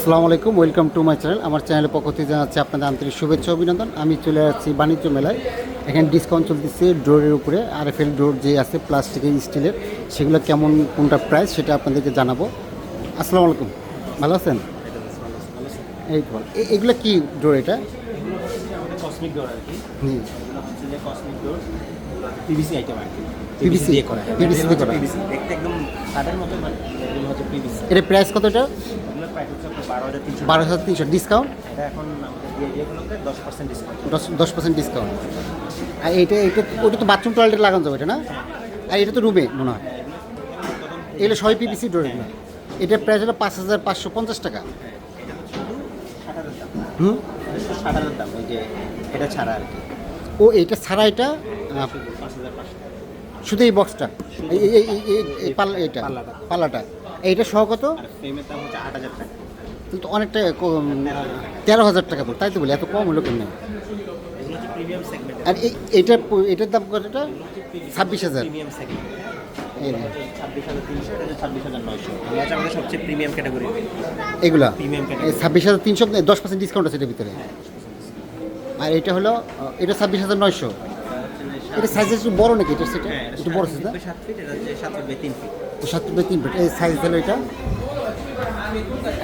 আসসালামু আলাইকুম welcome to my channel. আমার চ্যানেলের পক্ষ থেকে জানাচ্ছি আপনাদের আন্তরিক শুভেচ্ছা অভিনন্দন। আমি চলে যাচ্ছি বাণিজ্য মেলায়। এখানে ডিসকাউন্ট চলতেছে ডোরের উপরে আর এফ এল ডোর যে আছে প্লাস্টিকের স্টিলের সেগুলো কেমন কোনটা প্রাইস সেটা আপনাদেরকে জানাব। আসসালামু আলাইকুম। ভালো আছেন? এই তো এগুলো কি ডোর এটা? কসমিক ডোর আর কি। হুম। এগুলো হচ্ছে যে কসমিক ডোর পিভিসি আইটেম আর কি। PVC দিয়ে করা PVC দিয়ে করা। পিভিসি দেখতে একদম কাঠের মতো মানে হচ্ছে পিভিসি এটা প্রাইস কত এটা? বারো হাজার তিনশো ডিসকাউন্ট এখন দশ পার্সেন্ট ডিসকাউন্ট আর এটা এটা ওটা তো বাথরুম টয়লেটে লাগানো যাবে এটা না? আর এটা তো রুমে মনে হয়। এগুলো সবাই পিপিসি ডোর এগুলো। এটার প্রাইস হলো পাঁচ হাজার পাঁচশো পঞ্চাশ টাকা। হুম? দাম। ওই যে এটা ছাড়া আর কি। ও এটা ছাড়া এটা আহ, পাঁচ হাজার পাঁচশো শুধু এই বক্সটা এই পাল্লা এটা পাল্লাটা। এইটা সহ কত? কিন্তু অনেকটা তেরো হাজার টাকা পড়ে তাই তো বলি এত কম হলো কেন আর এই এইটার এটার দাম কতটা ছাব্বিশ হাজার। এগুলা? ছাব্বিশ হাজার তিনশো দশ পার্সেন্ট ডিসকাউন্ট আছে এটার ভিতরে। আর এটা হলো এটা ছাব্বিশ হাজার নয়শো। এটা সাইজ একটু বড় নাকি? এটা সেটা? হ্যাঁ একটু বড় সাইজ সাত ফিট এটা হচ্ছে সাত ফিট বাই তিন ফিট সাত বাই তিন ফিট এই সাইজ হলো এটা?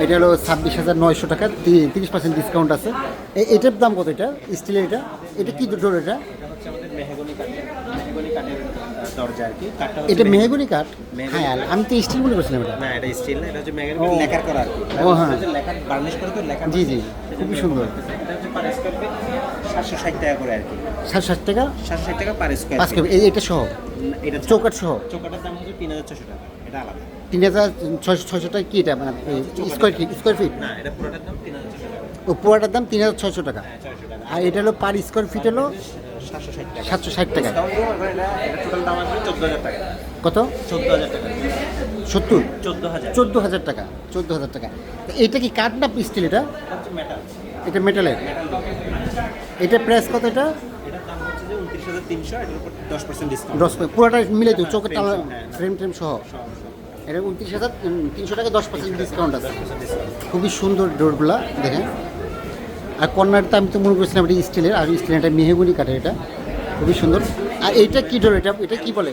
এটা হলো ছাব্বিশ হাজার নয়শো টাকা। তিরিশ পার্সেন্ট ডিসকাউন্ট আছে। এটার দাম কত এটা? স্টিলের এটা? এটা কি ডোর এটা? এটা মেহগনি কাঠ? হ্যাঁ আমি তো স্টিল মনে করছিলাম এটা। না এটা স্টিল না এটা হচ্ছে মেহগনি। লেখার করা আর কি। ও, হ্যাঁ। লেখার বার্নিশ করে তো লেখার জি, জি, খুবই সুন্দর। পার স্কোয়ার ফিট সাতশো ষাট টাকা করে আর কি। ষাট ষাট টাকা? সাতশো ষাট টাকা পার স্কোয়ার পাঁচ কেজি এটা সহ? এটা চৌকাঠ সহ? চৌকাটার দাম হচ্ছে তিন হাজার ছশো টাকা। এটা আলাদা। তিন হাজার ছয়শো ছয়শো টাকা কি এটা? মানে স্কোয়ার ফিট স্কোয়ার ফিট না এটা পুরোটার দাম তিন হাজার ছশো টাকা। ও পুরোটার দাম তিন হাজার ছয়শো টাকা। হ্যাঁ টাকা। আর এটা হলো পার স্কোয়ার ফিট হলো সাতশো ষাট টাকা। কত? চোদ্দ হাজার টাকা। সত্তর? চোদ্দ হাজার। চোদ্দ হাজার টাকা। চোদ্দ হাজার টাকা। এটা কি কাঠ না স্টিল এটা? এটা মেটাল এটা মেটালের এটা প্রাইস কত এটা? দশ পুরোটা মিলে তো চোখের টালা। ফ্রেম ট্রেম সহ। এটা উনত্রিশ হাজার তিনশো টাকা দশ পার্সেন্ট ডিসকাউন্ট আছে। খুবই সুন্দর ডোরগুলা দেখেন। আর কর্নারটা আমি তো মনে করছিলাম এটা স্টিলের আর স্টিলের এটা মেহেগুনি কাঠের এটা। খুবই সুন্দর। আর এইটা কি ডোর এটা? এটা কি বলে?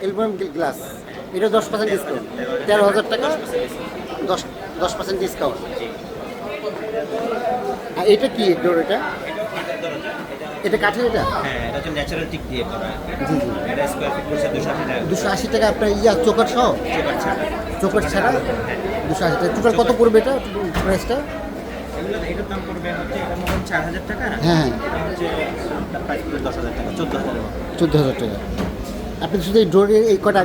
Album glass. এটা দশ পার্সেন্ট ডিসকাউন্ট তেরো হাজার টাকা। দশ দশ পার্সেন্ট ডিসকাউন্ট আর এটা কি ডোর এটা? এটা কাঠের এটা? হ্যাঁ এটা হচ্ছে ন্যাচারাল টিক দিয়ে করা। জি জি। এটা স্কোয়ার ফিট পড়ছে দুশো আশি টাকা। আপনার ইয়া চোকার সহ? চোকার ছাড়া। চোকার ছাড়া। দুশো আশি টাকা। টোটাল কত পড়বে এটা? প্রাইসটা এটার দাম পড়বে হচ্ছে এটা মনে হয় চার হাজার টাকা। হ্যাঁ এটা হচ্ছে প্রাইস পড়বে টাকা টাকা। আপনি শুধু এই ডোরের এই কটা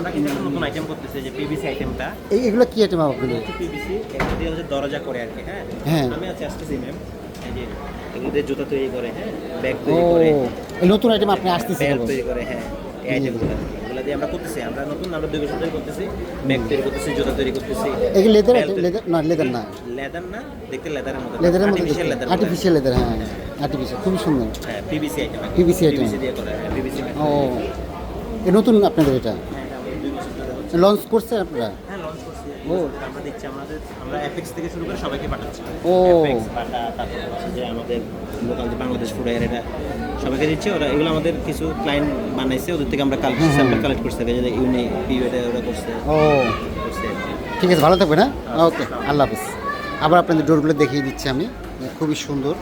নতুন আইটেম করতেছে যে পিভিসি আইটেমটা এই এগুলো কি আইটেম আপনাদের পিভিসি এটা দিয়ে হচ্ছে দরজা করে আর কি হ্যাঁ? হ্যাঁ। আমি আছি আসতেছি ম্যাম এই যে এগুলো দিয়ে জুতা তৈরি করে হ্যাঁ ব্যাগ তৈরি করে। নতুন আইটেম আপনি আসতেছেন ব্যাগ তৈরি করে হ্যাঁ এই আইটেমগুলো এগুলো দিয়ে আমরা করতেছি আমরা নতুন আমরা দুই বছর ধরে করতেছি ব্যাগ তৈরি করতেছি জুতা তৈরি করতেছি। এগুলো লেদার লেদার না লেদার না। লেদার না দেখতে লেদারের মতো লেদারের মধ্যে আর্টিফিশিয়াল লেদার আর্টিফিশিয়াল লেদার হ্যাঁ আর্টিফিশিয়াল খুবই সুন্দর। হ্যাঁ পিভিসি আইটেম PVC item। পিভিসি দিয়ে করা হ্যাঁ পিভিসি ও এ নতুন আপনাদের এটা? হ্যাঁ এটা আমাদের দুই বছর ধরে হচ্ছে লঞ্চ করছেন আপনারা? হ্যাঁ লঞ্চ করছি। ও। আমরা দেখছি আমাদের আমরা অ্যাপেক্স থেকে শুরু করে সবাইকে পাঠাচ্ছি। ও। অ্যাপেক্স বাটা তারপর হচ্ছে যে আমাদের লোকাল যে বাংলাদেশ ফুড এর এটা সবাইকে দিচ্ছে। ওরা এগুলো আমাদের কিছু ক্লায়েন্ট বানাইছে ওদের থেকে আমরা কাল স্যাম্পল কালেক্ট করতে হবে যে ইউনি পিওটা ওরা করছে। ও। করছে। ঠিক আছে ভালো থাকবেন হ্যাঁ। ওকে আল্লাহ হাফিজ। আবার আপনাদের ডোরগুলো দেখিয়ে দিচ্ছি আমি। খুবই সুন্দর।